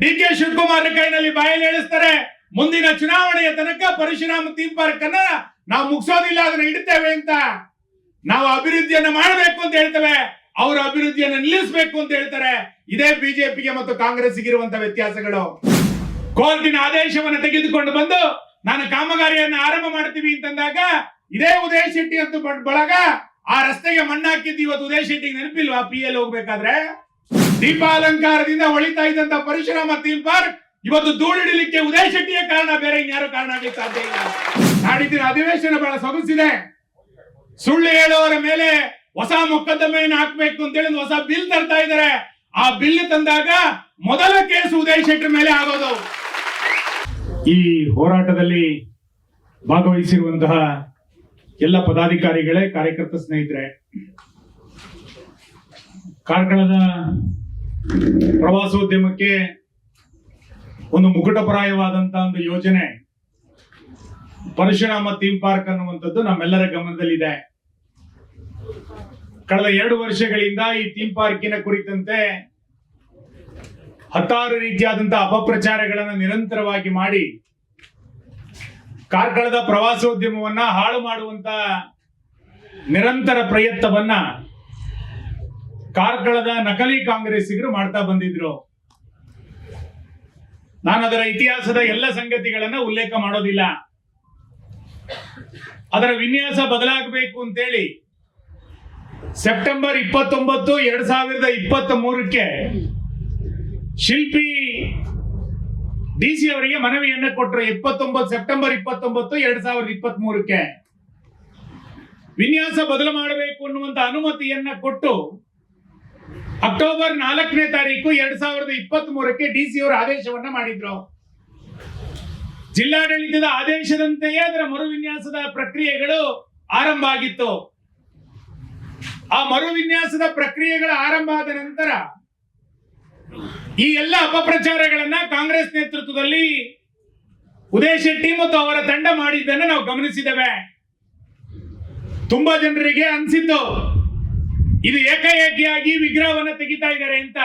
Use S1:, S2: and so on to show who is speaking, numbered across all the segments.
S1: D K Shivakumar ಕೈನಲ್ಲಿ ಬಾಯಲ್ಲಿ ಹೇಳಿಸ್ತಾರೆ ಮುಂದಿನ ಚುನಾವಣೆಯ ತನಕ ಪರಶುರಾಮ ಥೀಮ್ ಪಾರ್ಕ್ ಅನ್ನ ನಾವು ಮುಗಿಸೋದಿಲ್ಲ, ಅದನ್ನ ಇಡ್ತೇವೆ ಅಂತ. ನಾವು ಅಭಿವೃದ್ಧಿಯನ್ನ ಮಾಡಬೇಕು ಅಂತ ಹೇಳ್ತೇವೆ. ಅವರ ಅಭಿವೃದ್ಧಿಯನ್ನ ನಿಲ್ಲಿಸಬೇಕು ಅಂತ ಹೇಳ್ತಾರೆ. ಇದೇ ಬಿಜೆಪಿಗೆ ಮತ್ತು ಕಾಂಗ್ರೆಸ್ಗೆ ಇರುವಂತ ವ್ಯತ್ಯಾಸಗಳು. ಕೋರ್ಟಿನ ಆದೇಶವನ್ನು ತೆಗೆದುಕೊಂಡು ಬಂದು ನಾನು ಕಾಮಗಾರಿಯನ್ನ ಆರಂಭ ಮಾಡ್ತೀವಿ ಅಂತಂದಾಗ, ಇದೇ ಉದಯ ಶೆಟ್ಟಿ ಅಂತ ಬಳಗ ಆ ರಸ್ತೆಗೆ ಮಣ್ಣಾಕಿದ್ದು ಇವತ್ತು ಉದಯ ಶೆಟ್ಟಿಗೆ ನೆನಪಿಲ್ವಾ? ಪಿ ಎಲ್ ಹೋಗ್ಬೇಕಾದ್ರೆ? ದೀಪಾಲಂಕಾರದಿಂದ ಹೊಳಿತಾ ಇದ್ದಂತ ಪರಶುರಾಮ ಥೀಮ್ ಪಾರ್ಕ್ ಇವತ್ತು ಧೂಳಿಡಲಿಕ್ಕೆ ಉದಯ ಶೆಟ್ಟಿಯ ಕಾರಣ ಬೇರೆ ಇನ್ಯಾರು ಕಾರಣ ಆಗಲಿಕ್ಕೆ ಸಾಧ್ಯ ಇಲ್ಲ. ನಾಡಿದ್ದಿನ ಅಧಿವೇಶನ ಬಹಳ ಸೊಗಸಿದೆ. ಸುಳ್ಳು ಹೇಳುವವರ ಮೇಲೆ ಹೊಸ ಮೊಕದ್ದಮೆಯನ್ನು ಹಾಕ್ಬೇಕು ಅಂತ ಹೇಳಿ ಹೊಸ ಬಿಲ್ ತರ್ತಾ ಇದ್ದಾರೆ. ಆ ಬಿಲ್ ತಂದಾಗ ಮೊದಲ ಕೇಸ್ ಉದಯ ಶೆಟ್ಟರ್ ಮೇಲೆ ಆಗೋದು. ಈ ಹೋರಾಟದಲ್ಲಿ ಭಾಗವಹಿಸಿರುವಂತಹ ಎಲ್ಲ ಪದಾಧಿಕಾರಿಗಳೇ, ಕಾರ್ಯಕರ್ತ ಸ್ನೇಹಿತರೆ, ಕಾರ್ಕಳದ ಪ್ರವಾಸೋದ್ಯಮಕ್ಕೆ ಒಂದು ಮುಕುಟಪ್ರಾಯವಾದಂತಹ ಒಂದು ಯೋಜನೆ ಪರಶುರಾಮ ಥೀಮ್ ಪಾರ್ಕ್ ಅನ್ನುವಂಥದ್ದು ನಮ್ಮೆಲ್ಲರ ಗಮನದಲ್ಲಿದೆ. ಕಳೆದ ಎರಡು ವರ್ಷಗಳಿಂದ ಈ ಥೀಮ್ ಪಾರ್ಕಿನ ಕುರಿತಂತೆ ಹತ್ತಾರು ರೀತಿಯಾದಂತಹ ಅಪಪ್ರಚಾರಗಳನ್ನು ನಿರಂತರವಾಗಿ ಮಾಡಿ ಕಾರ್ಕಳದ ಪ್ರವಾಸೋದ್ಯಮವನ್ನ ಹಾಳು ಮಾಡುವಂತ ನಿರಂತರ ಪ್ರಯತ್ನವನ್ನ ಕಾರ್ಕಳದ ನಕಲಿ ಕಾಂಗ್ರೆಸ್ಸಿಗರು ಮಾಡ್ತಾ ಬಂದಿದ್ರು. ನಾನು ಅದರ ಇತಿಹಾಸದ ಎಲ್ಲ ಸಂಗತಿಗಳನ್ನ ಉಲ್ಲೇಖ ಮಾಡೋದಿಲ್ಲ. ಅದರ ವಿನ್ಯಾಸ ಬದಲಾಗಬೇಕು ಅಂತೇಳಿ ಸೆಪ್ಟೆಂಬರ್ ಇಪ್ಪತ್ತೊಂಬತ್ತು ಎರಡ್ ಸಾವಿರದ ಇಪ್ಪತ್ತ್ ಮೂರಕ್ಕೆ ಶಿಲ್ಪಿ ಡಿ ಸಿ ಅವರಿಗೆ ಮನವಿಯನ್ನ ಕೊಟ್ಟರು ಇಪ್ಪತ್ತೊಂಬತ್ತು ಸೆಪ್ಟೆಂಬರ್ ಇಪ್ಪತ್ತೊಂಬತ್ತು ಎರಡ್ ಸಾವಿರದ ಇಪ್ಪತ್ತ್ ಮೂರಕ್ಕೆ ವಿನ್ಯಾಸ ಬದಲು ಮಾಡಬೇಕು ಅನ್ನುವಂತ ಅನುಮತಿಯನ್ನ ಕೊಟ್ಟು ಅಕ್ಟೋಬರ್ ನಾಲ್ಕನೇ ತಾರೀಕು ಎರಡ್ ಸಾವಿರದ ಇಪ್ಪತ್ತ್ ಮೂರಕ್ಕೆ ಡಿ ಸಿ ಅವರು ಆದೇಶವನ್ನ ಮಾಡಿದ್ರು. ಜಿಲ್ಲಾಡಳಿತದ ಆದೇಶದಂತೆಯೇ ಅದರ ಮರುವಿನ್ಯಾಸದ ಪ್ರಕ್ರಿಯೆಗಳು ಆರಂಭ ಆಗಿತ್ತು. ಆ ಮರುವಿನ್ಯಾಸದ ಪ್ರಕ್ರಿಯೆಗಳ ಆರಂಭ ಆದ ನಂತರ ಈ ಎಲ್ಲ ಅಪಪ್ರಚಾರಗಳನ್ನ ಕಾಂಗ್ರೆಸ್ ನೇತೃತ್ವದಲ್ಲಿ ಉದಯ ಶೆಟ್ಟಿ ಮತ್ತು ಅವರ ತಂಡ ಮಾಡಿದ್ದನ್ನು ನಾವು ಗಮನಿಸಿದ್ದೇವೆ. ತುಂಬಾ ಜನರಿಗೆ ಅನ್ಸಿತ್ತು. ಇದು ಏಕಾಏಕಿಯಾಗಿ ವಿಗ್ರಹವನ್ನ ತೆಗಿತಾ ಇದ್ದಾರೆ ಅಂತ.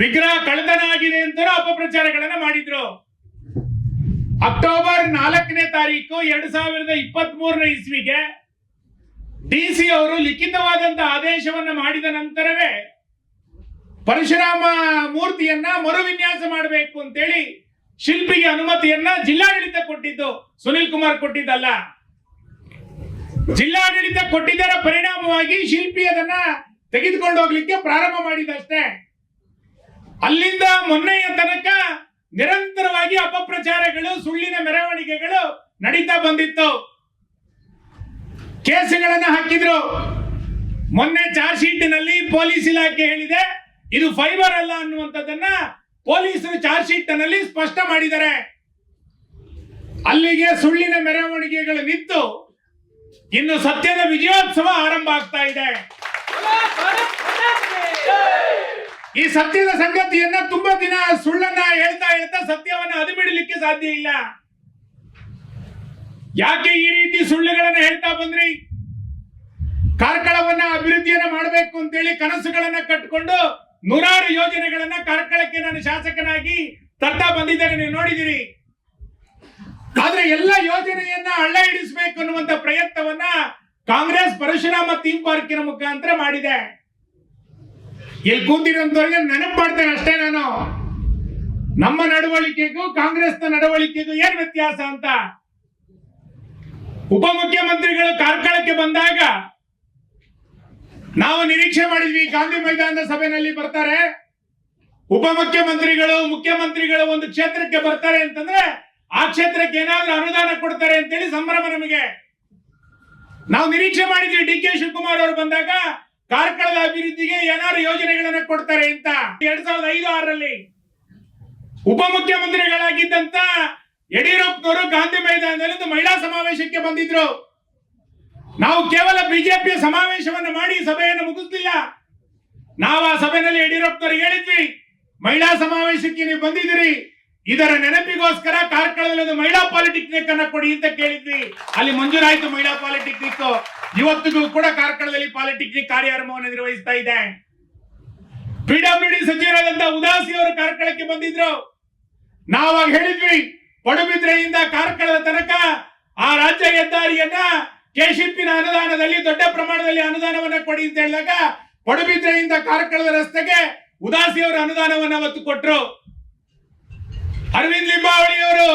S1: ವಿಗ್ರಹ ಕಳ್ಳತನ ಆಗಿದೆ ಅಂತ ಅಪಪ್ರಚಾರಗಳನ್ನ ಮಾಡಿದ್ರು. ಅಕ್ಟೋಬರ್ ನಾಲ್ಕನೇ ತಾರೀಕು ಎರಡ್ ಸಾವಿರದ ಇಪ್ಪತ್ತ್ ಮೂರನೇ ಇಸ್ವಿಗೆ ಡಿ ಸಿ ಅವರು ಲಿಖಿತವಾದಂತ ಆದೇಶವನ್ನ ಮಾಡಿದ ನಂತರವೇ ಪರಶುರಾಮ ಮೂರ್ತಿಯನ್ನ ಮರು ವಿನ್ಯಾಸ ಮಾಡಬೇಕು ಅಂತೇಳಿ ಶಿಲ್ಪಿಗೆ ಅನುಮತಿಯನ್ನ ಜಿಲ್ಲಾಡಳಿತ ಕೊಟ್ಟಿದ್ದು, ಸುನಿಲ್ ಕುಮಾರ್ ಕೊಟ್ಟಿದ್ದಲ್ಲ. ಜಿಲ್ಲಾಡಳಿತ ಕೊಟ್ಟಿದ್ದರ ಪರಿಣಾಮವಾಗಿ ಶಿಲ್ಪಿ ಅದನ್ನ ತೆಗೆದುಕೊಂಡು ಹೋಗ್ಲಿಕ್ಕೆ ಪ್ರಾರಂಭ ಮಾಡಿದಷ್ಟೇ. ಅಲ್ಲಿಂದ ಮೊನ್ನೆಯ ತನಕ ನಿರಂತರವಾಗಿ ಅಪಪ್ರಚಾರಗಳು, ಸುಳ್ಳಿನ ಮೆರವಣಿಗೆಗಳು ನಡೀತಾ ಬಂದಿತ್ತು. ಕೇಸುಗಳನ್ನ ಹಾಕಿದ್ರು. ಮೊನ್ನೆ ಚಾರ್ಜ್ ಶೀಟ್ನಲ್ಲಿ ಪೊಲೀಸ್ ಇಲಾಖೆ ಹೇಳಿದೆ, ಇದು ಫೈಬರ್ ಅಲ್ಲ ಅನ್ನುವಂಥದ್ದನ್ನ ಪೊಲೀಸರು ಚಾರ್ಜ್ ಶೀಟ್ನಲ್ಲಿ ಸ್ಪಷ್ಟ ಮಾಡಿದ್ದಾರೆ. ಅಲ್ಲಿಗೆ ಸುಳ್ಳಿನ ಮೆರವಣಿಗೆಗಳು ನಿಂತು ಇನ್ನು ಸತ್ಯದ ವಿಜಯೋತ್ಸವ ಆರಂಭ ಆಗ್ತಾ ಇದೆ. ಈ ಸತ್ಯದ ಸಂಗತಿಯನ್ನ ತುಂಬಾ ದಿನ ಸುಳ್ಳನ್ನ ಹೇಳ್ತಾ ಹೇಳ್ತಾ ಸತ್ಯವನ್ನ ಅದುಬಿಡಲಿಕ್ಕೆ ಸಾಧ್ಯ ಇಲ್ಲ. ಯಾಕೆ ಈ ರೀತಿ ಸುಳ್ಳುಗಳನ್ನ ಹೇಳ್ತಾ ಬಂದ್ರಿ? ಕಾರ್ಕಳವನ್ನ ಅಭಿವೃದ್ಧಿಯನ್ನ ಮಾಡಬೇಕು ಅಂತೇಳಿ ಕನಸುಗಳನ್ನ ಕಟ್ಕೊಂಡು ನೂರಾರು ಯೋಜನೆಗಳನ್ನ ಕಾರ್ಕಳಕ್ಕೆ ನಾನು ಶಾಸಕನಾಗಿ ತರ್ತಾ ಬಂದಿದ್ದೇನೆ. ನೀವು ನೋಡಿದಿರಿ. ಆದ್ರೆ ಎಲ್ಲ ಯೋಜನೆಯನ್ನ ಹಳ್ಳ ಹಿಡಿಸಬೇಕು ಅನ್ನುವಂತ ಪ್ರಯತ್ನವನ್ನ ಕಾಂಗ್ರೆಸ್ ಪರಶುರಾಮ ಥೀಮ್ ಪಾರ್ಕಿನ ಮುಖಾಂತರ ಮಾಡಿದೆ. ಇಲ್ಲಿ ಕೂತಿರೋಂಥವ್ರಿಗೆ ನೆನಪು ಮಾಡ್ತೇನೆ ಅಷ್ಟೇ ನಾನು. ನಮ್ಮ ನಡವಳಿಕೆಗೂ, ಕಾಂಗ್ರೆಸ್ನ ನಡವಳಿಕೆಗೂ ಏನ್ ವ್ಯತ್ಯಾಸ ಅಂತ? ಉಪಮುಖ್ಯಮಂತ್ರಿಗಳು ಕಾರ್ಕಳಕ್ಕೆ ಬಂದಾಗ ನಾವು ನಿರೀಕ್ಷೆ ಮಾಡಿದ್ವಿ, ಗಾಂಧಿ ಮೈದಾನದ ಸಭೆಯಲ್ಲಿ ಬರ್ತಾರೆ. ಉಪಮುಖ್ಯಮಂತ್ರಿಗಳು ಮುಖ್ಯಮಂತ್ರಿಗಳು ಒಂದು ಕ್ಷೇತ್ರಕ್ಕೆ ಬರ್ತಾರೆ ಅಂತಂದ್ರೆ ಆ ಕ್ಷೇತ್ರಕ್ಕೆ ಏನಾದ್ರೂ ಅನುದಾನ ಕೊಡ್ತಾರೆ ಅಂತೇಳಿ ಸಂಭ್ರಮ ನಮಗೆ. ನಾವು ನಿರೀಕ್ಷೆ ಮಾಡಿದ್ವಿ ಡಿ ಕೆ ಶಿವಕುಮಾರ್ ಅವರು ಬಂದಾಗ ಕಾರ್ಕಳದ ಅಭಿವೃದ್ಧಿಗೆ ಏನಾದ್ರು ಯೋಜನೆಗಳನ್ನ ಕೊಡ್ತಾರೆ ಅಂತ. ಎರಡ್ ಸಾವಿರದ ಐದು, ಆರರಲ್ಲಿ ಉಪಮುಖ್ಯಮಂತ್ರಿಗಳಾಗಿದ್ದಂತ ಯಡಿಯೂರಪ್ಪನವರು ಗಾಂಧಿ ಮೈದಾನದಲ್ಲಿ ಒಂದು ಮಹಿಳಾ ಸಮಾವೇಶಕ್ಕೆ ಬಂದಿದ್ರು. ನಾವು ಕೇವಲ ಬಿಜೆಪಿ ಸಮಾವೇಶವನ್ನು ಮಾಡಿ ಸಭೆಯನ್ನು ಮುಗಿಸ್ಲಿಲ್ಲ. ನಾವು ಆ ಸಭೆಯಲ್ಲಿ ಯಡಿಯೂರಪ್ಪನವ್ರಿಗೆ ಹೇಳಿದ್ವಿ, ಮಹಿಳಾ ಸಮಾವೇಶಕ್ಕೆ ನೀವು ಬಂದಿದ್ದೀರಿ ಇದರ ನೆನಪಿಗೋಸ್ಕರ ಕಾರ್ಕಳದಲ್ಲಿ ಒಂದು ಮಹಿಳಾ ಪಾಲಿಟೆಕ್ನಿಕ್ ಅನ್ನ ಕೊಡಿ ಅಂತ ಕೇಳಿದ್ವಿ. ಅಲ್ಲಿ ಮಂಜೂರಾಯಿತು ಮಹಿಳಾ ಪಾಲಿಟೆಕ್ನಿಕ್. ಇವತ್ತಿಗೂ ಕೂಡ ಕಾರ್ಕಳದಲ್ಲಿ ಪಾಲಿಟೆಕ್ನಿಕ್ ಕಾರ್ಯಾರಂಭವನ್ನು ನಿರ್ವಹಿಸ್ತಾ ಇದೆ. ಪಿಡಬ್ಲ್ಯೂ ಡಿ ಸಚಿವರಾದಂತಹ ಉದಾಸಿ ಅವರು ಕಾರ್ಕಳಕ್ಕೆ ಬಂದಿದ್ರು. ನಾವಾಗ ಹೇಳಿದ್ವಿ, ಪಡುಬಿದ್ರೆಯಿಂದ ಕಾರ್ಕಳದ ತನಕ ಆ ರಾಜ್ಯ ಹೆದ್ದಾರಿಯನ್ನ ಕೆಶಿಪಿನ ಅನುದಾನದಲ್ಲಿ, ದೊಡ್ಡ ಪ್ರಮಾಣದಲ್ಲಿ ಅನುದಾನವನ್ನ ಕೊಡಿ ಅಂತ ಹೇಳಿದಾಗ ಪಡುಬಿದ್ರೆಯಿಂದ ಕಾರ್ಕಳದ ರಸ್ತೆಗೆ ಉದಾಸಿ ಅವರು ಅನುದಾನವನ್ನ ಅವತ್ತು ಕೊಟ್ರು. ಅರವಿಂದ್ ಲಿಂಬಾವಳಿ ಅವರು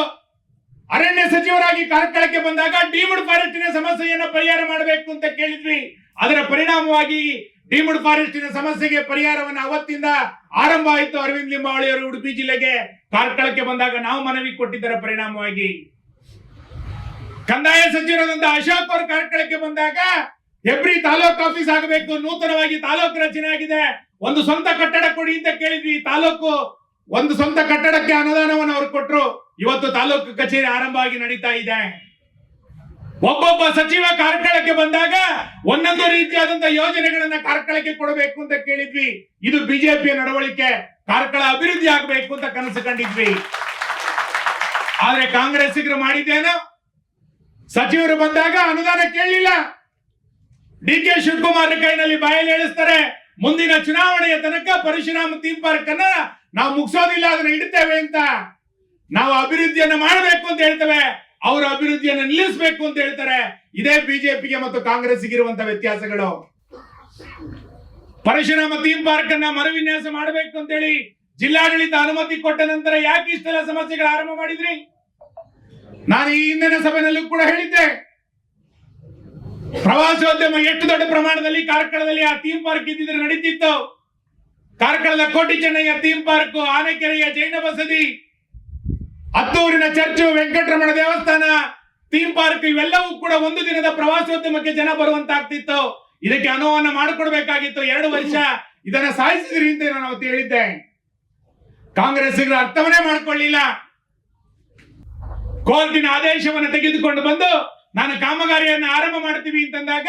S1: ಅರಣ್ಯ ಸಚಿವರಾಗಿ ಕಾರ್ಕಳಕ್ಕೆ ಬಂದಾಗ ಡೀಮ್ಡ್ ಫಾರೆಸ್ಟಿನ ಸಮಸ್ಯೆಯನ್ನು ಪರಿಹಾರ ಮಾಡಬೇಕು ಅಂತ ಕೇಳಿದ್ವಿ. ಅದರ ಪರಿಣಾಮವಾಗಿ ಡೀಮ್ಡ್ ಫಾರೆಸ್ಟಿನ ಸಮಸ್ಯೆಗೆ ಪರಿಹಾರವನ್ನ ಅವತ್ತಿಂದ ಆರಂಭ ಆಯಿತು ಅರವಿಂದ್ ಲಿಂಬಾವಳಿ ಅವರು ಉಡುಪಿ ಜಿಲ್ಲೆಗೆ. ಕಾರ್ಕಳಕ್ಕೆ ಬಂದಾಗ ನಾವು ಮನವಿ ಕೊಟ್ಟಿದ್ದರ ಪರಿಣಾಮವಾಗಿ. ಕಂದಾಯ ಸಚಿವರಾದಂತಹ ಅಶೋಕ್ ಅವರು ಕಾರ್ಕಳಕ್ಕೆ ಬಂದಾಗ ಎಬ್ರಿ ತಾಲೂಕ್ ಆಫೀಸ್ ಆಗಬೇಕು, ನೂತನವಾಗಿ ತಾಲೂಕು ರಚನೆ ಆಗಿದೆ. ಒಂದು ಸ್ವಂತ ಕಟ್ಟಡ ಕೊಡಿ ಅಂತ ಕೇಳಿದ್ವಿ. ತಾಲೂಕು ಒಂದು ಸ್ವಂತ ಕಟ್ಟಡಕ್ಕೆ ಅನುದಾನವನ್ನು ಅವರು ಕೊಟ್ಟರು ಇವತ್ತು ತಾಲೂಕು ಕಚೇರಿ ಆರಂಭ ಆಗಿ ನಡೀತಾ ಇದೆ. ಒಬ್ಬೊಬ್ಬ ಸಚಿವ ಕಾರ್ಕಳಕ್ಕೆ ಬಂದಾಗ ಒಂದೊಂದು ರೀತಿಯಾದಂತಹ ಯೋಜನೆಗಳನ್ನ ಕಾರ್ಕಳಕ್ಕೆ ಕೊಡಬೇಕು ಅಂತ ಕೇಳಿದ್ವಿ. ಇದು ಬಿಜೆಪಿಯ ನಡವಳಿಕೆ, ಕಾರ್ಕಳ ಅಭಿವೃದ್ಧಿ ಆಗಬೇಕು ಅಂತ ಕನಸು ಕಂಡಿದ್ವಿ. ಆದ್ರೆ ಕಾಂಗ್ರೆಸ್ಸಿಗರು ಮಾಡಿದ್ದೇನು? ಸಚಿವರು ಬಂದಾಗ ಅನುದಾನ ಕೇಳಲಿಲ್ಲ. ಡಿ ಕೆ ಶಿವಕುಮಾರ್ ಕೈನಲ್ಲಿ ಬಾಯಲ್ಲಿ ಹೇಳಿಸ್ತಾರೆ, ಮುಂದಿನ ಚುನಾವಣೆಯ ತನಕ ಪರಶುರಾಮ ಥೀಮ್ ಪಾರ್ಕ್ ಅನ್ನ ನಾವು ಮುಗಿಸೋದಿಲ್ಲ, ಅದನ್ನ ಇಡ್ತೇವೆ ಅಂತ. ನಾವು ಅಭಿವೃದ್ಧಿಯನ್ನ ಮಾಡಬೇಕು ಅಂತ ಹೇಳ್ತೇವೆ. ಅವರು ಅಭಿವೃದ್ಧಿಯನ್ನ ನಿಲ್ಲಿಸಬೇಕು ಅಂತ ಹೇಳ್ತಾರೆ. ಇದೇ ಬಿಜೆಪಿಗೆ ಮತ್ತು ಕಾಂಗ್ರೆಸ್ಗೆ ಇರುವಂತ ವ್ಯತ್ಯಾಸಗಳು. ಪರಶುರಾಮ ಥೀಮ್ ಪಾರ್ಕ್ ಅನ್ನ ಮರುವಿನ್ಯಾಸ ಮಾಡಬೇಕು ಅಂತ ಹೇಳಿ ಜಿಲ್ಲಾಡಳಿತ ಅನುಮತಿ ಕೊಟ್ಟ ನಂತರ ಯಾಕೆ ಇಷ್ಟೆಲ್ಲ ಸಮಸ್ಯೆಗಳು ಆರಂಭ ಮಾಡಿದ್ರಿ? ನಾನು ಈ ಹಿಂದಿನ ಸಭೆಯಲ್ಲೂ ಕೂಡ ಹೇಳಿದ್ದೆ. ಪ್ರವಾಸೋದ್ಯಮ ಎಷ್ಟು ದೊಡ್ಡ ಪ್ರಮಾಣದಲ್ಲಿ ಕಾರ್ಕಳದಲ್ಲಿ ಆ ಥೀಮ್ ಪಾರ್ಕ್ ಇದ್ದಿದ್ರೆ ನಡೀತಿತ್ತು. ಕಾರ್ಕಳದ ಕೋಟಿ ಚೆನ್ನಯ್ಯ ಥೀಮ್ ಪಾರ್ಕ್ ಆನೆಕೆರೆಯ ಜೈನ ಬಸದಿ ಹತ್ತೂರಿನ ಚರ್ಚು ವೆಂಕಟರಮಣ ದೇವಸ್ಥಾನ ಥೀಮ್ ಪಾರ್ಕ್ ಇವೆಲ್ಲವೂ ಕೂಡ ಒಂದು ದಿನದ ಪ್ರವಾಸೋದ್ಯಮಕ್ಕೆ ಜನ ಬರುವಂತಾಗ್ತಿತ್ತು. ಇದಕ್ಕೆ ಅನುವನ್ನ ಮಾಡಿಕೊಡ್ಬೇಕಾಗಿತ್ತು. ಎರಡು ವರ್ಷ ಇದನ್ನ ಸಾಧಿಸಿದ್ರಿ ಅಂತ ನಾನು ಅವತ್ತು ಹೇಳಿದ್ದೆ. ಕಾಂಗ್ರೆಸ್ ಅರ್ಥವನ್ನೇ ಮಾಡ್ಕೊಳ್ಳಿಲ್ಲ. ಕೋರ್ಟಿನ ಆದೇಶವನ್ನು ತೆಗೆದುಕೊಂಡು ಬಂದು ನಾನು ಕಾಮಗಾರಿಯನ್ನು ಆರಂಭ ಮಾಡ್ತೀವಿ ಅಂತಂದಾಗ,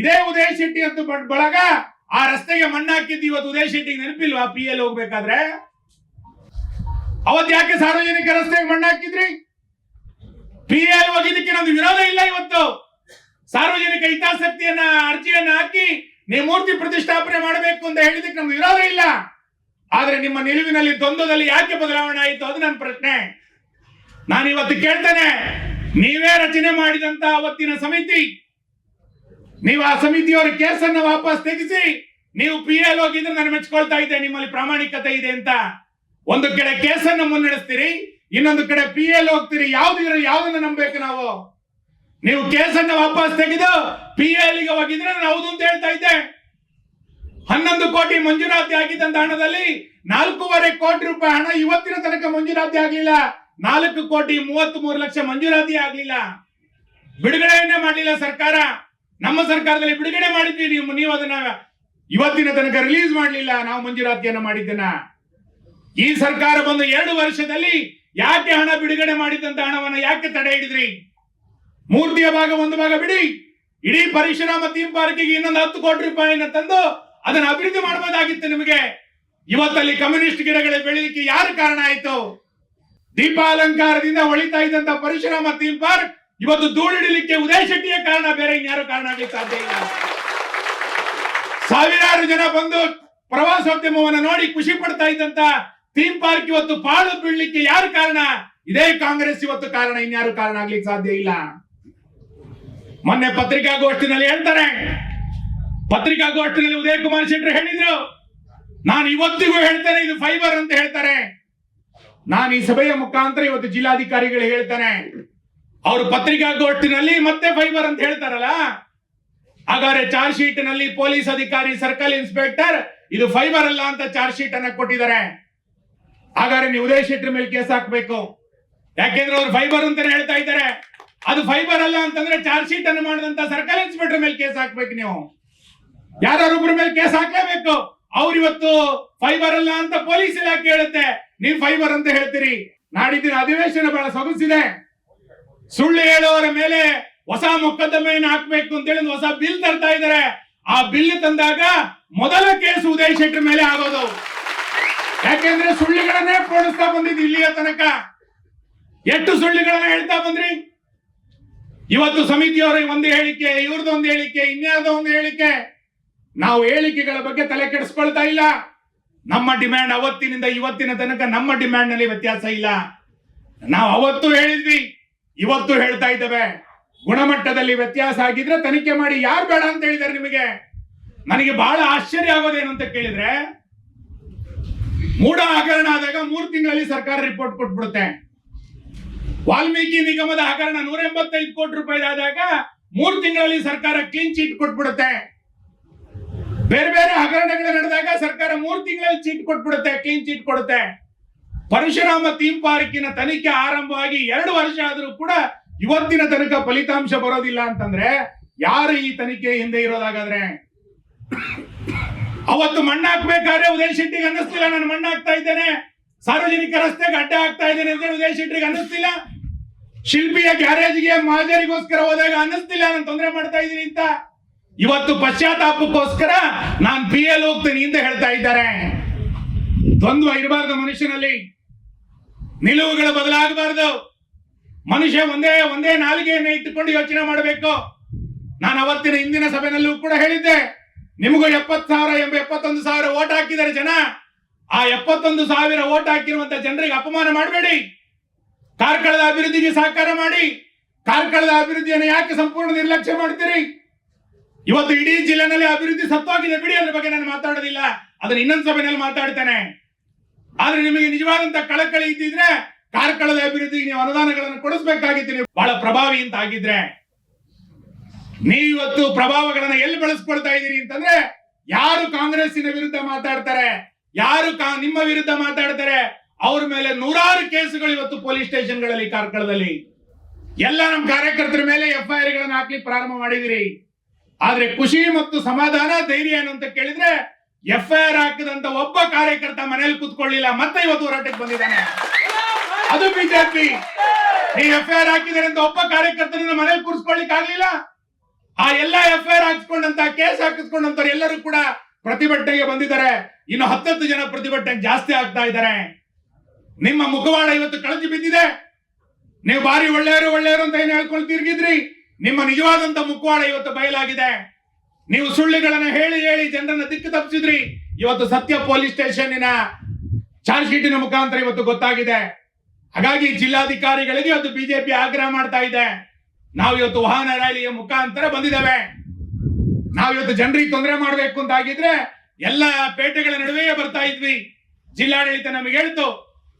S1: ಇದೇ ಉದಯ ಶೆಟ್ಟಿ ಅಂತ ಬಳಗ ಆ ರಸ್ತೆಗೆ ಮಣ್ಣಾಕಿದ್ದು ಇವತ್ತು ಉದಯ ಶೆಟ್ಟಿಗೆ ನೆನಪಿಲ್ವಾ? ಪಿ ಎಲ್ ಹೋಗ್ಬೇಕಾದ್ರೆ? ಅವತ್ ಯಾಕೆ ಸಾರ್ವಜನಿಕ ರಸ್ತೆಗೆ ಮಣ್ಣಾಕಿದ್ರಿ? ಪಿ ಎಲ್ ಹೋಗಿದ್ದಕ್ಕೆ ನಮ್ದು ವಿರೋಧ ಇಲ್ಲ ಇವತ್ತು. ಸಾರ್ವಜನಿಕ ಹಿತಾಸಕ್ತಿಯನ್ನ, ಅರ್ಜಿಯನ್ನ ಹಾಕಿ ನೀವು ಮೂರ್ತಿ ಪ್ರತಿಷ್ಠಾಪನೆ ಮಾಡಬೇಕು ಅಂತ ಹೇಳಿದಕ್ಕೆ ನಮ್ದು ವಿರೋಧ ಇಲ್ಲ. ಆದ್ರೆ ನಿಮ್ಮ ನಿಲುವಿನಲ್ಲಿ ದ್ವಂದ್ವದಲ್ಲಿ ಯಾಕೆ ಬದಲಾವಣೆ ಆಯಿತು? ಅದು ನನ್ನ ಪ್ರಶ್ನೆ. ನಾನು ಇವತ್ತು ಕೇಳ್ತೇನೆ. ನೀವೇ ರಚನೆ ಮಾಡಿದಂತ ಅವತ್ತಿನ ಸಮಿತಿ. ನೀವು ಆ ಸಮಿತಿಯವರ ಕೇಸನ್ನು ವಾಪಸ್ ತೆಗೆಸಿ, ನೀವು ಪಿ ಎಲ್ ಹೋಗಿದ್ರೆ ನಾನು ಮೆಚ್ಕೊಳ್ತಾ ಇದ್ದೆ, ನಿಮ್ಮಲ್ಲಿ ಪ್ರಾಮಾಣಿಕತೆ ಇದೆ ಅಂತ. ಒಂದು ಕಡೆ ಕೇಸನ್ನು ಮುನ್ನಡೆಸ್ತೀರಿ, ಇನ್ನೊಂದು ಕಡೆ ಪಿ ಎಲ್ ಹೋಗ್ತೀರಿ, ಯಾವ್ದು ಯಾವ್ದನ್ನ ನಂಬಬೇಕು ನಾವು? ನೀವು ಕೇಸನ್ನು ವಾಪಸ್ ತೆಗೆದು ಪಿ ಎಲ್ಗೆ ಹೋಗಿದ್ರೆ ನಾನು ಹೌದು ಅಂತ ಹೇಳ್ತಾ ಇದ್ದೆ. ಹನ್ನೊಂದು ಕೋಟಿ ಮಂಜೂರಾತಿ ಆಗಿದ್ದಂತ ಹಣದಲ್ಲಿ ನಾಲ್ಕೂವರೆ ಕೋಟಿ ರೂಪಾಯಿ ಹಣ ಇವತ್ತಿನ ತನಕ ಮಂಜೂರಾತಿ ಆಗ್ಲಿಲ್ಲ. ನಾಲ್ಕು ಕೋಟಿ ಮೂವತ್ತ್ ಮೂರು ಲಕ್ಷ ಮಂಜೂರಾತಿ ಆಗ್ಲಿಲ್ಲ. ಬಿಡುಗಡೆಯನ್ನೇ ಮಾಡಲಿಲ್ಲ ಸರ್ಕಾರ. ನಮ್ಮ ಸರ್ಕಾರದಲ್ಲಿ ಬಿಡುಗಡೆ ಮಾಡಿದ್ವಿ. ನೀವು ನೀವು ಅದನ್ನ ಇವತ್ತಿನ ತನಕ ರಿಲೀಸ್ ಮಾಡಲಿಲ್ಲ. ನಾವು ಮಂಜೂರಾತಿಯನ್ನ ಮಾಡಿದ್ದನ್ನ. ಈ ಸರ್ಕಾರ ಬಂದು ಎರಡು ವರ್ಷದಲ್ಲಿ ಯಾಕೆ ಹಣ ಬಿಡುಗಡೆ ಮಾಡಿದಂತ ಹಣವನ್ನ ಯಾಕೆ ತಡೆ ಹಿಡಿದ್ರಿ? ಮೂರ್ತಿಯ ಭಾಗ ಒಂದು ಭಾಗ ಬಿಡಿ. ಇಡೀ ಪರಿಶ್ರಮ ಥೀಮ್ ಪಾರ್ಕಿಗೆ ಇನ್ನೊಂದು ಹತ್ತು ಕೋಟಿ ರೂಪಾಯಿನ ತಂದು ಅದನ್ನ ಅಭಿವೃದ್ಧಿ ಮಾಡಬಹುದಾಗಿತ್ತು ನಿಮಗೆ. ಇವತ್ತಲ್ಲಿ ಕಮ್ಯುನಿಸ್ಟ್ ಗಿಡಗಳೇ ಬೆಳಿಲಿಕ್ಕೆ ಯಾರು ಕಾರಣ ಆಯಿತು? ದೀಪಾಲಂಕಾರದಿಂದ ಹೊಳಿತಾ ಇದ್ದಂತ ಪರಶುರಾಮ ಥೀಮ್ ಪಾರ್ಕ್ ಇವತ್ತು ಧೂಳಿಡಲಿಕ್ಕೆ ಉದಯ ಶೆಟ್ಟಿಯ ಕಾರಣ, ಬೇರೆ ಇನ್ಯಾರು ಕಾರಣ ಆಗಲಿಕ್ಕೆ ಸಾಧ್ಯ ಇಲ್ಲ. ಸಾವಿರಾರು ಜನ ಬಂದು ಪ್ರವಾಸೋದ್ಯಮವನ್ನು ನೋಡಿ ಖುಷಿ ಪಡ್ತಾ ಇದ್ದಂತ ಥೀಮ್ ಪಾರ್ಕ್ ಇವತ್ತು ಪಾಳು ಬೀಳ್ಲಿಕ್ಕೆ ಯಾರು ಕಾರಣ? ಇದೇ ಕಾಂಗ್ರೆಸ್ ಇವತ್ತು ಕಾರಣ, ಇನ್ಯಾರು ಕಾರಣ ಆಗ್ಲಿಕ್ಕೆ ಸಾಧ್ಯ ಇಲ್ಲ. ಮೊನ್ನೆ ಪತ್ರಿಕಾಗೋಷ್ಠಿನಲ್ಲಿ ಹೇಳ್ತಾರೆ, ಪತ್ರಿಕಾಗೋಷ್ಠಿನಲ್ಲಿ ಉದಯ ಕುಮಾರ್ ಶೆಟ್ಟರ್ ಹೇಳಿದ್ರು, ನಾನು ಇವತ್ತಿಗೂ ಹೇಳ್ತೇನೆ, ಇದು ಫೈಬರ್ ಅಂತ ಹೇಳ್ತಾರೆ. ನಾನು ಈ ಸಭೆಯ ಮುಖಾಂತರ ಇವತ್ತು ಜಿಲ್ಲಾಧಿಕಾರಿಗಳು ಹೇಳ್ತಾನೆ ಅವರು ಪತ್ರಿಕಾಗೋಷ್ಠಿನಲ್ಲಿ ಮತ್ತೆ ಫೈಬರ್ ಅಂತ ಹೇಳ್ತಾರಲ್ಲ? ಹಾಗಾದ್ರೆ ಚಾರ್ಜ್ ಶೀಟ್ನಲ್ಲಿ ಪೊಲೀಸ್ ಅಧಿಕಾರಿ ಸರ್ಕಲ್ ಇನ್ಸ್ಪೆಕ್ಟರ್ ಇದು ಫೈಬರ್ ಅಲ್ಲ ಅಂತ ಚಾರ್ಜ್ ಶೀಟ್ ಅನ್ನ ಕೊಟ್ಟಿದ್ದಾರೆ. ಹಾಗಾದ್ರೆ ನೀವು ಉದಯ್ ಶೆಟ್ಟರ್ ಮೇಲೆ ಕೇಸ್ ಹಾಕ್ಬೇಕು. ಯಾಕೆಂದ್ರೆ ಅವ್ರು ಫೈಬರ್ ಅಂತ ಹೇಳ್ತಾ ಇದ್ದಾರೆ. ಅದು ಫೈಬರ್ ಅಲ್ಲ ಅಂತಂದ್ರೆ ಚಾರ್ಜ್ ಶೀಟ್ ಅನ್ನು ಮಾಡಿದಂತ ಸರ್ಕಲ್ ಇನ್ಸ್ಪೆಕ್ಟರ್ ಮೇಲೆ ಕೇಸ್ ಹಾಕ್ಬೇಕು ನೀವು. ಯಾರೊಬ್ಬರ ಮೇಲೆ ಕೇಸ್ ಹಾಕ್ಲೇಬೇಕು. ಅವ್ರು ಇವತ್ತು ಫೈಬರ್ ಅಲ್ಲ ಅಂತ ಪೊಲೀಸ್ ಇಲಾಖೆ ಹೇಳುತ್ತೆ. ನೀವು ಫೈಬರ್ ಅಂತ ಹೇಳ್ತೀರಿ. ನಾಡಿದ್ದಿನ ಅಧಿವೇಶನ ಬಹಳ ಸೊಗಸಿದೆ. ಸುಳ್ಳು ಹೇಳುವವರ ಮೇಲೆ ಹೊಸ ಮೊಕದ್ದಮೆಯನ್ನು ಹಾಕ್ಬೇಕು ಅಂತ ಹೇಳಿ ಹೊಸ ಬಿಲ್ ತರ್ತಾ ಇದ್ದಾರೆ. ಆ ಬಿಲ್ ತಂದಾಗ ಮೊದಲ ಕೇಸ್ ಉದಯ್ ಶೆಟ್ಟರ್ ಮೇಲೆ ಆಗೋದು. ಯಾಕೆಂದ್ರೆ ಸುಳ್ಳುಗಳನ್ನೇ ಪೋಣಿಸ್ತಾ ಬಂದಿದ್ದು ಇಲ್ಲಿಯ ತನಕ. ಎಷ್ಟು ಸುಳ್ಳುಗಳನ್ನ ಹೇಳ್ತಾ ಬಂದ್ರಿ? ಇವತ್ತು ಸಮಿತಿಯವರ ಒಂದು ಹೇಳಿಕೆ, ಇವ್ರದ್ದು ಒಂದು ಹೇಳಿಕೆ ಇನ್ಯಾವುದೋ ಒಂದು ಹೇಳಿಕೆ. ನಾವು ಹೇಳಿಕೆಗಳ ಬಗ್ಗೆ ತಲೆ ಕೆಡಿಸ್ಕೊಳ್ತಾ ಇಲ್ಲ. ನಮ್ಮ ಡಿಮ್ಯಾಂಡ್ ಅವತ್ತಿನಿಂದ ಇವತ್ತಿನ ತನಕ ನಮ್ಮ ಡಿಮ್ಯಾಂಡ್ನಲ್ಲಿ ವ್ಯತ್ಯಾಸ ಇಲ್ಲ. ನಾವು ಅವತ್ತು ಹೇಳಿದ್ವಿ ಇವತ್ತು ಹೇಳ್ತಾ ಇದ್ದೇವೆ, ಗುಣಮಟ್ಟದಲ್ಲಿ ವ್ಯತ್ಯಾಸ ಆಗಿದ್ರೆ ತನಿಖೆ ಮಾಡಿ, ಯಾರು ಬೇಡ ಅಂತ ಹೇಳಿದಾರೆ ನಿಮಗೆ? ನನಗೆ ಬಹಳ ಆಶ್ಚರ್ಯ ಆಗೋದೇನು ಅಂತ ಕೇಳಿದ್ರೆ, ಮೂಢ ಹಗರಣ ಆದಾಗ ಮೂರು ತಿಂಗಳಲ್ಲಿ ಸರ್ಕಾರ ರಿಪೋರ್ಟ್ ಕೊಟ್ಬಿಡುತ್ತೆ. ವಾಲ್ಮೀಕಿ ನಿಗಮದ ಹಗರಣ ನೂರ ಎಂಬತ್ತೈದು ಕೋಟಿ ರೂಪಾಯಿ ಆದಾಗ ಮೂರು ತಿಂಗಳಲ್ಲಿ ಸರ್ಕಾರ ಕ್ಲೀನ್ ಚೀಟ್ ಕೊಟ್ಬಿಡುತ್ತೆ. ಬೇರೆ ಬೇರೆ ಹಗರಣಗಳು ನಡೆದಾಗ ಸರ್ಕಾರ ಮೂರು ತಿಂಗಳಲ್ಲಿ ಚೀಟ್ ಕೊಟ್ಬಿಡುತ್ತೆ ಕ್ಲೀನ್ ಚೀಟ್ ಕೊಡುತ್ತೆ. ಪರಶುರಾಮ ಥೀಮ್ ಪಾರ್ಕಿನ ತನಿಖೆ ಆರಂಭವಾಗಿ ಎರಡು ವರ್ಷ ಆದರೂ ಕೂಡ ಇವತ್ತಿನ ತನಕ ಫಲಿತಾಂಶ ಬರೋದಿಲ್ಲ ಅಂತಂದ್ರೆ ಯಾರು ಈ ತನಿಖೆ ಹಿಂದೆ ಇರೋದಾಗಾದ್ರೆ? ಅವತ್ತು ಮಣ್ಣಾಕ್ಬೇಕಾದ್ರೆ ಉದಯ್ ಶೆಟ್ಟಿಗೆ ಅನ್ನಿಸ್ತಿಲ್ಲ, ನಾನು ಮಣ್ಣಾಕ್ತಾ ಇದ್ದೇನೆ. ಸಾರ್ವಜನಿಕ ರಸ್ತೆಗೆ ಅಡ್ಡ ಆಗ್ತಾ ಇದ್ದೇನೆ ಅಂತ ಉದಯ್ ಶೆಟ್ಟಿಗೆ ಅನ್ನಿಸ್ತಿಲ್ಲ. ಶಿಲ್ಪಿಯ ಗ್ಯಾರೇಜ್ಗೆ ಮಹಾಜರಿಗೋಸ್ಕರ ಹೋದಾಗ ಅನ್ನಿಸ್ತಿಲ್ಲ, ನಾನು ತೊಂದರೆ ಮಾಡ್ತಾ ಇದ್ದೀನಿ ಅಂತ. ಇವತ್ತು ಪಶ್ಚಾತ್ತಾಪಕ್ಕೋಸ್ಕರ ನಾನು ಪಿ ಎಲ್ ಹೋಗ್ತೀನಿ ಅಂತ ಹೇಳ್ತಾ ಇದ್ದಾರೆ. ದ್ವಂದ್ವ ಇರಬಾರ್ದು ಮನುಷ್ಯನಲ್ಲಿ. ನಿಲುವುಗಳು ಬದಲಾಗಬಾರ್ದು. ಮನುಷ್ಯ ಒಂದೇ ಒಂದೇ ನಾಲಿಗೆಯನ್ನು ಇಟ್ಟುಕೊಂಡು ಯೋಚನೆ ಮಾಡಬೇಕು. ನಾನು ಅವತ್ತಿನ ಹಿಂದಿನ ಸಭೆನಲ್ಲೂ ಕೂಡ ಹೇಳಿದ್ದೆ, ನಿಮಗೂ ಎಪ್ಪತ್ತು ಸಾವಿರ ಎಂಬ ಎಪ್ಪತ್ತೊಂದು ಸಾವಿರ ಓಟ್ ಹಾಕಿದ್ದಾರೆ ಜನ. ಆ ಎಪ್ಪತ್ತೊಂದು ಸಾವಿರ ಓಟ್ ಹಾಕಿರುವಂತ ಜನರಿಗೆ ಅಪಮಾನ ಮಾಡಬೇಡಿ. ಕಾರ್ಕಳದ ಅಭಿವೃದ್ಧಿಗೆ ಸಹಕಾರ ಮಾಡಿ. ಕಾರ್ಕಳದ ಅಭಿವೃದ್ಧಿಯನ್ನು ಯಾಕೆ ಸಂಪೂರ್ಣ ನಿರ್ಲಕ್ಷ್ಯ ಮಾಡ್ತೀರಿ ಇವತ್ತು ಇಡೀ ಜಿಲ್ಲೆನಲ್ಲಿ ಅಭಿವೃದ್ಧಿ ಸತ್ವಾಗಿದೆ. ಬಿಡಿ, ಅದ್ರ ಬಗ್ಗೆ ನಾನು ಮಾತಾಡೋದಿಲ್ಲ. ಅದನ್ನ ಇನ್ನೊಂದು ಸಭೆಯಲ್ಲಿ ಮಾತಾಡ್ತೇನೆ. ಆದ್ರೆ ನಿಮಗೆ ನಿಜವಾದಂತ ಕಳಕಳಿ ಇದ್ದಿದ್ರೆ ಕಾರ್ಕಳದ ಅಭಿವೃದ್ಧಿಗೆ ನೀವು ಅನುದಾನಗಳನ್ನು ಕೊಡಿಸ್ಬೇಕಾಗಿತ್ತು. ನೀವು ಬಹಳ ಪ್ರಭಾವಿ ಅಂತ ಆಗಿದ್ರೆ. ನೀವಿವತ್ತು ಪ್ರಭಾವಗಳನ್ನ ಎಲ್ಲಿ ಬಳಸ್ಕೊಳ್ತಾ ಇದ್ದೀರಿ ಅಂತಂದ್ರೆ ಯಾರು ಕಾಂಗ್ರೆಸ್ಸಿನ ವಿರುದ್ಧ ಮಾತಾಡ್ತಾರೆ, ಯಾರು ನಿಮ್ಮ ವಿರುದ್ಧ ಮಾತಾಡ್ತಾರೆ, ಅವ್ರ ಮೇಲೆ ನೂರಾರು ಕೇಸುಗಳು ಇವತ್ತು ಪೊಲೀಸ್ ಸ್ಟೇಷನ್ಗಳಲ್ಲಿ, ಕಾರ್ಕಳದಲ್ಲಿ. ಎಲ್ಲ ನಮ್ಮ ಕಾರ್ಯಕರ್ತರ ಮೇಲೆ ಎಫ್ಐಆರ್ ಗಳನ್ನ ಹಾಕ್ಲಿಕ್ಕೆ ಪ್ರಾರಂಭ ಮಾಡಿದಿರಿ. ಆದ್ರೆ ಖುಷಿ ಮತ್ತು ಸಮಾಧಾನ, ಧೈರ್ಯ ಏನು ಅಂತ ಕೇಳಿದ್ರೆ ಎಫ್ ಐ ಆರ್ ಹಾಕದಂತ ಒಬ್ಬ ಕಾರ್ಯಕರ್ತ ಮನೇಲಿ ಕುತ್ಕೊಳ್ಳಿಲ್ಲ, ಮತ್ತೆ ಇವತ್ತು ಹೋರಾಟಕ್ಕೆ ಬಂದಿದ್ದಾನೆ. ಅದು ಬಿಜೆಪಿ. ನೀವು ಎಫ್ ಐ ಆರ್ ಹಾಕಿದರೆ ಅಂತ ಒಬ್ಬ ಕಾರ್ಯಕರ್ತನನ್ನ ಮನೇಲಿ ಕೂರಿಸ್ಕೊಳ್ಳಿಕ್ ಆಗ್ಲಿಲ್ಲ. ಆ ಎಲ್ಲ ಎಫ್ ಐ ಆರ್ ಹಾಕಿಸ್ಕೊಂಡಂತ, ಕೇಸ್ ಹಾಕಿಸ್ಕೊಂಡಂತವ್ರು ಎಲ್ಲರೂ ಕೂಡ ಪ್ರತಿಭಟನೆಗೆ ಬಂದಿದ್ದಾರೆ. ಇನ್ನು ಹತ್ತತ್ತು ಜನ ಪ್ರತಿಭಟನೆ ಜಾಸ್ತಿ ಆಗ್ತಾ ಇದ್ದಾರೆ. ನಿಮ್ಮ ಮುಖವಾಡ ಇವತ್ತು ಕಳಚಿ ಬಿದ್ದಿದೆ. ನೀವು ಬಾರಿ ಒಳ್ಳೆಯವರು ಒಳ್ಳೆಯವರು ಅಂತ ಏನ್ ಹೇಳ್ಕೊಂಡು ತಿರುಗಿದ್ರಿ ನಿಮ್ಮ ನಿಜವಾದಂತ ಮುಖವಾಡ ಇವತ್ತು ಬಯಲಾಗಿದೆ. ನೀವು ಸುಳ್ಳುಗಳನ್ನು ಹೇಳಿ ಹೇಳಿ ಜನರನ್ನ ದಿಕ್ಕು ತಪ್ಪಿಸಿದ್ರಿ. ಇವತ್ತು ಸತ್ಯ ಪೊಲೀಸ್ ಸ್ಟೇಷನ್ನಿನ ಚಾರ್ಜ್ ಶೀಟಿನ ಮುಖಾಂತರ ಇವತ್ತು ಗೊತ್ತಾಗಿದೆ. ಹಾಗಾಗಿ ಜಿಲ್ಲಾಧಿಕಾರಿಗಳಿಗೆ ಇವತ್ತು ಬಿಜೆಪಿ ಆಗ್ರಹ ಮಾಡ್ತಾ ಇದೆ. ನಾವು ಇವತ್ತು ವಾಹನ ರ್ಯಾಲಿಯ ಮುಖಾಂತರ ಬಂದಿದ್ದೇವೆ. ನಾವು ಇವತ್ತು ಜನರಿಗೆ ತೊಂದರೆ ಮಾಡಬೇಕು ಅಂತ ಆಗಿದ್ರೆ ಎಲ್ಲ ಪೇಟೆಗಳ ನಡುವೆಯೇ ಬರ್ತಾ ಇದ್ವಿ. ಜಿಲ್ಲಾಡಳಿತ ನಮಗೆ ಹೇಳ್ತು,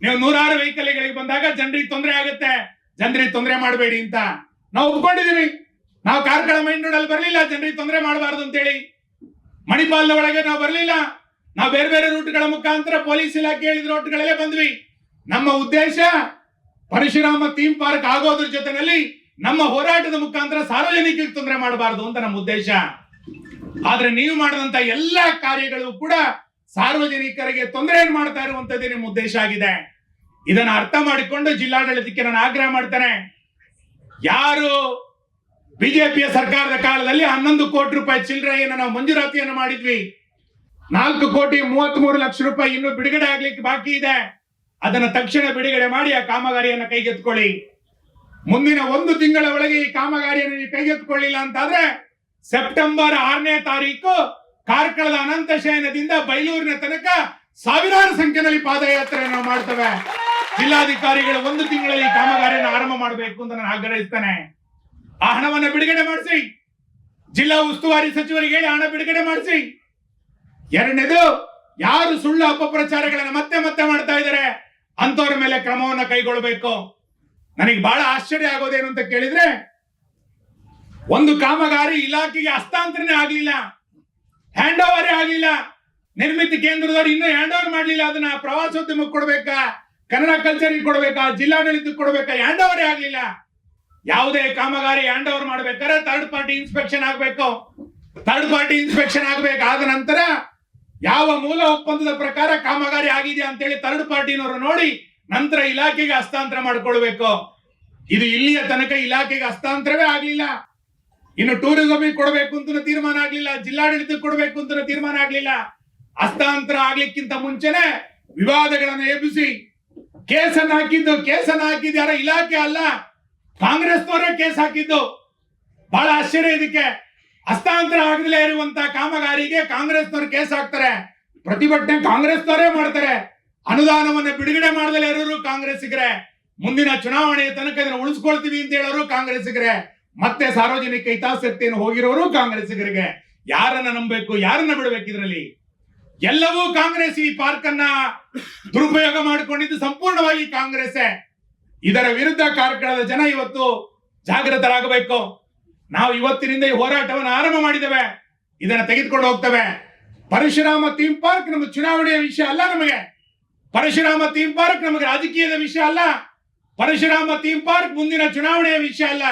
S1: ನೀವು ನೂರಾರು ವೆಹಿಕಲ್ಗಳಿಗೆ ಬಂದಾಗ ಜನರಿಗೆ ತೊಂದರೆ ಆಗುತ್ತೆ. ಜನರಿಗೆ ತೊಂದರೆ ಮಾಡಬೇಡಿ ಅಂತ. ನಾವು ಒಪ್ಕೊಂಡಿದೀವಿ ನಾವು ಕಾರ್ಕಳ ಮೈನ್ ರೋಡ್ ಬರಲಿಲ್ಲ, ಜನರಿಗೆ ತೊಂದರೆ ಮಾಡಬಾರ್ದು ಅಂತೇಳಿ. ಮಣಿಪಾಲದ ಒಳಗೆ ನಾವು ಬರಲಿಲ್ಲ. ನಾವು ಬೇರೆ ಬೇರೆ ರೂಟ್ಗಳ ಮುಖಾಂತರ ಪೊಲೀಸ್ ಇಲಾಖೆ ಹೇಳಿದ ರೂಟ್ಗಳಲ್ಲೇ ಬಂದ್ವಿ. ನಮ್ಮ ಉದ್ದೇಶ ಪರಶುರಾಮ ಥೀಮ್ ಪಾರ್ಕ್ ಆಗೋದ್ರ ಜೊತೆನಲ್ಲಿ ನಮ್ಮ ಹೋರಾಟದ ಮುಖಾಂತರ ಸಾರ್ವಜನಿಕರಿಗೆ ತೊಂದರೆ ಮಾಡಬಾರದು ಅಂತ ನಮ್ಮ ಉದ್ದೇಶ. ಆದ್ರೆ ನೀವು ಮಾಡಿದಂತ ಎಲ್ಲಾ ಕಾರ್ಯಗಳು ಕೂಡ ಸಾರ್ವಜನಿಕರಿಗೆ ತೊಂದರೆ ಮಾಡ್ತಾ ಇರುವಂತದ್ದೇ ನಿಮ್ಮ ಉದ್ದೇಶ ಆಗಿದೆ. ಇದನ್ನ ಅರ್ಥ ಮಾಡಿಕೊಂಡು ಜಿಲ್ಲಾಡಳಿತಕ್ಕೆ ನಾನು ಆಗ್ರಹ ಮಾಡ್ತೇನೆ. ಯಾರು ಬಿಜೆಪಿಯ ಸರ್ಕಾರದ ಕಾಲದಲ್ಲಿ ಹನ್ನೊಂದು ಕೋಟಿ ರೂಪಾಯಿ ಚಿಲ್ಲರೆಯನ್ನು ನಾವು ಮಂಜೂರಾತಿಯನ್ನು ಮಾಡಿದ್ವಿ. ನಾಲ್ಕು ಕೋಟಿ ಮೂವತ್ತ್ ಮೂರು ಲಕ್ಷ ರೂಪಾಯಿ ಇನ್ನು ಬಿಡುಗಡೆ ಆಗ್ಲಿಕ್ಕೆ ಬಾಕಿ ಇದೆ. ಅದನ್ನ ತಕ್ಷಣ ಬಿಡುಗಡೆ ಮಾಡಿ ಆ ಕಾಮಗಾರಿಯನ್ನು ಕೈಗೆತ್ತಿಕೊಳ್ಳಿ. ಮುಂದಿನ ಒಂದು ತಿಂಗಳ ಒಳಗೆ ಈ ಕಾಮಗಾರಿಯನ್ನು ನೀವು ಕೈಗೆತ್ತಿಕೊಳ್ಳಿಲ್ಲ ಅಂತಾದ್ರೆ ಸೆಪ್ಟೆಂಬರ್ ಆರನೇ ತಾರೀಕು ಕಾರ್ಕಳದ ಅನಂತ ಶಯನದಿಂದ ಬೈಲೂರಿನ ತನಕ ಸಾವಿರಾರು ಸಂಖ್ಯೆಯಲ್ಲಿ ಪಾದಯಾತ್ರೆಯನ್ನು ಮಾಡ್ತೇವೆ. ಜಿಲ್ಲಾಧಿಕಾರಿಗಳು ಒಂದು ತಿಂಗಳಲ್ಲಿ ಕಾಮಗಾರಿಯನ್ನು ಆರಂಭ ಮಾಡಬೇಕು ಅಂತ ನಾನು ಆಗ್ರಹಿಸ್ತೇನೆ. ಆ ಹಣವನ್ನು ಬಿಡುಗಡೆ ಮಾಡಿಸಿ. ಜಿಲ್ಲಾ ಉಸ್ತುವಾರಿ ಸಚಿವರಿಗೆ ಹೇಳಿ ಹಣ ಬಿಡುಗಡೆ ಮಾಡಿಸಿ. ಎರಡನೇದು, ಯಾರು ಸುಳ್ಳು ಅಪಪ್ರಚಾರಗಳನ್ನು ಮತ್ತೆ ಮತ್ತೆ ಮಾಡ್ತಾ ಇದ್ದಾರೆ ಅಂತವ್ರ ಮೇಲೆ ಕ್ರಮವನ್ನು ಕೈಗೊಳ್ಳಬೇಕು. ನನಗೆ ಬಹಳ ಆಶ್ಚರ್ಯ ಆಗೋದೇನು ಅಂತ ಕೇಳಿದ್ರೆ, ಒಂದು ಕಾಮಗಾರಿ ಇಲಾಖೆಗೆ ಹಸ್ತಾಂತರನೇ ಆಗಲಿಲ್ಲ. ಹ್ಯಾಂಡ್ ಓವರೇ ಆಗಲಿಲ್ಲ. ನಿರ್ಮಿತಿ ಕೇಂದ್ರದವ್ರು ಇನ್ನೂ ಹ್ಯಾಂಡ್ ಓವರ್ ಮಾಡಲಿಲ್ಲ. ಅದನ್ನ ಪ್ರವಾಸೋದ್ಯಮಕ್ಕೆ ಕೊಡಬೇಕಾ? ಕನ್ನಡ ಕಲ್ಚರಿಗೆ ಕೊಡಬೇಕಾ? ಜಿಲ್ಲಾಡಳಿತಕ್ಕೆ ಕೊಡಬೇಕಾ? ಹ್ಯಾಂಡ್ ಓವರೇ ಆಗ್ಲಿಲ್ಲ. ಯಾವುದೇ ಕಾಮಗಾರಿ ಹ್ಯಾಂಡ್ ಓವರ್ ಮಾಡ್ಬೇಕಾದ್ರೆ ಥರ್ಡ್ ಪಾರ್ಟಿ ಇನ್ಸ್ಪೆಕ್ಷನ್ ಆಗ್ಬೇಕು. ಥರ್ಡ್ ಪಾರ್ಟಿ ಇನ್ಸ್ಪೆಕ್ಷನ್ ಆಗ್ಬೇಕು ಆದ ನಂತರ ಯಾವ ಮೂಲ ಒಪ್ಪಂದದ ಪ್ರಕಾರ ಕಾಮಗಾರಿ ಆಗಿದೆ ಅಂತೇಳಿ ಥರ್ಡ್ ಪಾರ್ಟಿನವರು ನೋಡಿ ನಂತರ ಇಲಾಖೆಗೆ ಹಸ್ತಾಂತರ ಮಾಡಿಕೊಳ್ಬೇಕು. ಇದು ಇಲ್ಲಿಯ ತನಕ ಇಲಾಖೆಗೆ ಹಸ್ತಾಂತರವೇ ಆಗಲಿಲ್ಲ. ಇನ್ನು ಟೂರಿಸಂ ಕೊಡಬೇಕು ಅಂತ ತೀರ್ಮಾನ ಆಗ್ಲಿಲ್ಲ. ಜಿಲ್ಲಾಡಳಿತಕ್ಕೆ ಕೊಡಬೇಕು ಅಂತ ತೀರ್ಮಾನ ಆಗ್ಲಿಲ್ಲ. ಹಸ್ತಾಂತರ ಆಗ್ಲಿಕ್ಕಿಂತ ಮುಂಚೆನೆ ವಿವಾದಗಳನ್ನು ಎಬ್ಬಿಸಿ ಕೇಸನ್ನು ಹಾಕಿದ್ದು ಕೇಸನ್ನು ಹಾಕಿದ್ದು ಯಾರ ಇಲಾಖೆ ಅಲ್ಲ. ಕಾಂಗ್ರೆಸ್ನವರೇ ಕೇಸ್ ಹಾಕಿದ್ದು. ಬಹಳ ಆಶ್ಚರ್ಯ ಇದಕ್ಕೆ. ಹಸ್ತಾಂತರ ಆಗದಲೇ ಇರುವಂತ ಕಾಮಗಾರಿಗೆ ಕಾಂಗ್ರೆಸ್ನವ್ರು ಕೇಸ್ ಹಾಕ್ತಾರೆ. ಪ್ರತಿಭಟನೆ ಕಾಂಗ್ರೆಸ್ನವರೇ ಮಾಡ್ತಾರೆ. ಅನುದಾನವನ್ನ ಬಿಡುಗಡೆ ಮಾಡದಲೇ ಇರೋರು ಕಾಂಗ್ರೆಸ್ಸಿಗರೇ. ಮುಂದಿನ ಚುನಾವಣೆಯ ತನಕ ಇದನ್ನು ಉಳಿಸ್ಕೊಳ್ತೀವಿ ಅಂತ ಹೇಳೋರು ಕಾಂಗ್ರೆಸ್ಸಿಗರೇ. ಮತ್ತೆ ಸಾರ್ವಜನಿಕ ಹಿತಾಸಕ್ತಿಯನ್ನು ಹೋಗಿರೋರು ಕಾಂಗ್ರೆಸ್ಸಿಗರಿಗೆ. ಯಾರನ್ನ ನಂಬಬೇಕು, ಯಾರನ್ನ ಬಿಡಬೇಕು ಇದರಲ್ಲಿ? ಎಲ್ಲವೂ ಕಾಂಗ್ರೆಸ್ ಈ ಪಾರ್ಕ್ ದುರುಪಯೋಗ ಮಾಡಿಕೊಂಡಿದ್ದು ಸಂಪೂರ್ಣವಾಗಿ ಕಾಂಗ್ರೆಸ್ ಇದರ ವಿರುದ್ಧ ಕಾರ್ಕಳದ ಜನ ಇವತ್ತು ಜಾಗೃತರಾಗಬೇಕು. ನಾವು ಇವತ್ತಿನಿಂದ ಈ ಹೋರಾಟವನ್ನು ಆರಂಭ ಮಾಡಿದ್ದೇವೆ. ಇದನ್ನು ತೆಗೆದುಕೊಂಡು ಹೋಗ್ತೇವೆ. ಪರಶುರಾಮ ಥೀಮ್ ಪಾರ್ಕ್ ನಮ್ಮ ಚುನಾವಣೆಯ ವಿಷಯ ಅಲ್ಲ ನಮಗೆ. ಪರಶುರಾಮ ಥೀಮ್ ಪಾರ್ಕ್ ನಮಗೆ ರಾಜಕೀಯದ ವಿಷಯ ಅಲ್ಲ. ಪರಶುರಾಮ ಥೀಮ್ ಪಾರ್ಕ್ ಮುಂದಿನ ಚುನಾವಣೆಯ ವಿಷಯ ಅಲ್ಲ.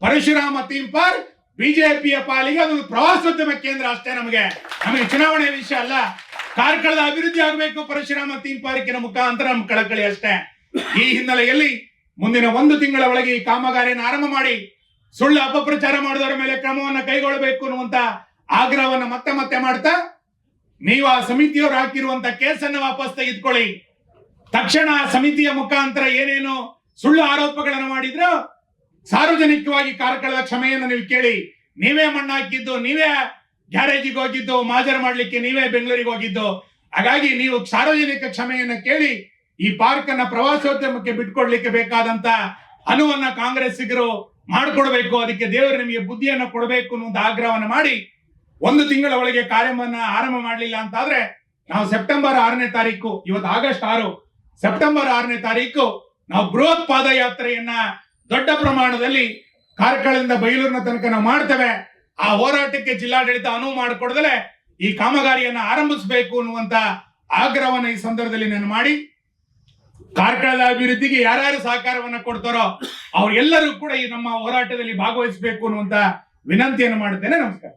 S1: ಪರಶುರಾಮ ಥೀಮ್ ಪಾರ್ಕ್ ಬಿಜೆಪಿಯ ಪಾಲಿಗೆ ಅದೊಂದು ಪ್ರವಾಸೋದ್ಯಮ ಕೇಂದ್ರ ಅಷ್ಟೇ ನಮಗೆ. ನಮಗೆ ಚುನಾವಣೆಯ ವಿಷಯ ಅಲ್ಲ. ಕಾರ್ಕಳದ ಅಭಿವೃದ್ಧಿ ಆಗಬೇಕು ಪರಶುರಾಮ ಥೀಮ್ ಪಾರ್ಕಿನ ಮುಖಾಂತರ ನಮ್ಮ ಕಳಕಳಿ ಅಷ್ಟೇ. ಈ ಹಿನ್ನೆಲೆಯಲ್ಲಿ ಮುಂದಿನ ಒಂದು ತಿಂಗಳ ಒಳಗೆ ಈ ಕಾಮಗಾರಿಯನ್ನು ಆರಂಭ ಮಾಡಿ ಸುಳ್ಳು ಅಪಪ್ರಚಾರ ಮಾಡಿದವರ ಮೇಲೆ ಕ್ರಮವನ್ನು ಕೈಗೊಳ್ಳಬೇಕು ಅನ್ನುವಂತ ಆಗ್ರಹವನ್ನು ಮತ್ತೆ ಮತ್ತೆ ಮಾಡ್ತಾ ನೀವು ಆ ಸಮಿತಿಯವರು ಹಾಕಿರುವಂತ ಕೇಸನ್ನು ವಾಪಸ್ ತೆಗೆದುಕೊಳ್ಳಿ. ತಕ್ಷಣ ಆ ಸಮಿತಿಯ ಮುಖಾಂತರ ಏನೇನು ಸುಳ್ಳು ಆರೋಪಗಳನ್ನು ಮಾಡಿದ್ರು ಸಾರ್ವಜನಿಕವಾಗಿ ಕಾರ್ಕಳದ ಕ್ಷಮೆಯನ್ನು ನೀವು ಕೇಳಿ. ನೀವೇ ಮಣ್ಣಾಕಿದ್ದು ನೀವೇ ಗ್ಯಾರೇಜಿಗೆ ಹೋಗಿದ್ದು, ಮಾಜರ್ ಮಾಡ್ಲಿಕ್ಕೆ ನೀವೇ ಬೆಂಗಳೂರಿಗೆ ಹೋಗಿದ್ದು. ಹಾಗಾಗಿ ನೀವು ಸಾರ್ವಜನಿಕ ಕ್ಷಮೆಯನ್ನು ಕೇಳಿ ಈ ಪಾರ್ಕ್ ಅನ್ನ ಪ್ರವಾಸೋದ್ಯಮಕ್ಕೆ ಬಿಟ್ಕೊಡ್ಲಿಕ್ಕೆ ಬೇಕಾದಂತ ಅನುವನ್ನ ಕಾಂಗ್ರೆಸ್ಸಿಗರು ಮಾಡಿಕೊಡ್ಬೇಕು, ಅದಕ್ಕೆ ದೇವರು ನಿಮಗೆ ಬುದ್ಧಿಯನ್ನ ಕೊಡಬೇಕು ಅನ್ನೋ ಆಗ್ರಹವನ್ನು ಮಾಡಿ ಒಂದು ತಿಂಗಳ ಒಳಗೆ ಕಾರ್ಯವನ್ನ ಆರಂಭ ಮಾಡಲಿಲ್ಲ ಅಂತಾದ್ರೆ ನಾವು ಸೆಪ್ಟೆಂಬರ್ ಆರನೇ ತಾರೀಕು, ಇವತ್ತು ಆಗಸ್ಟ್ ಆರು, ಸೆಪ್ಟೆಂಬರ್ ಆರನೇ ತಾರೀಕು ನಾವು ಬೃಹತ್ ಪಾದಯಾತ್ರೆಯನ್ನ ದೊಡ್ಡ ಪ್ರಮಾಣದಲ್ಲಿ ಕಾರ್ಕಳದಿಂದ ಬೈಲೂರಿನ ತನಕ ನಾವು ಮಾಡ್ತೇವೆ. ಆ ಹೋರಾಟಕ್ಕೆ ಜಿಲ್ಲಾಡಳಿತ ಅನುವು ಮಾಡಿಕೊಡದಲೆ ಈ ಕಾಮಗಾರಿಯನ್ನ ಆರಂಭಿಸಬೇಕು ಅನ್ನುವಂತ ಆಗ್ರಹವನ್ನು ಈ ಸಂದರ್ಭದಲ್ಲಿ ನಾನು ಮಾಡಿ ಕಾರ್ಕಳದ ಅಭಿವೃದ್ಧಿಗೆ ಯಾರ್ಯಾರು ಸಹಕಾರವನ್ನ ಕೊಡ್ತಾರೋ ಅವ್ರೆಲ್ಲರೂ ಕೂಡ ಈ ನಮ್ಮ ಹೋರಾಟದಲ್ಲಿ ಭಾಗವಹಿಸಬೇಕು ಅನ್ನುವಂತ ವಿನಂತಿಯನ್ನು ಮಾಡುತ್ತೇನೆ. ನಮಸ್ಕಾರ.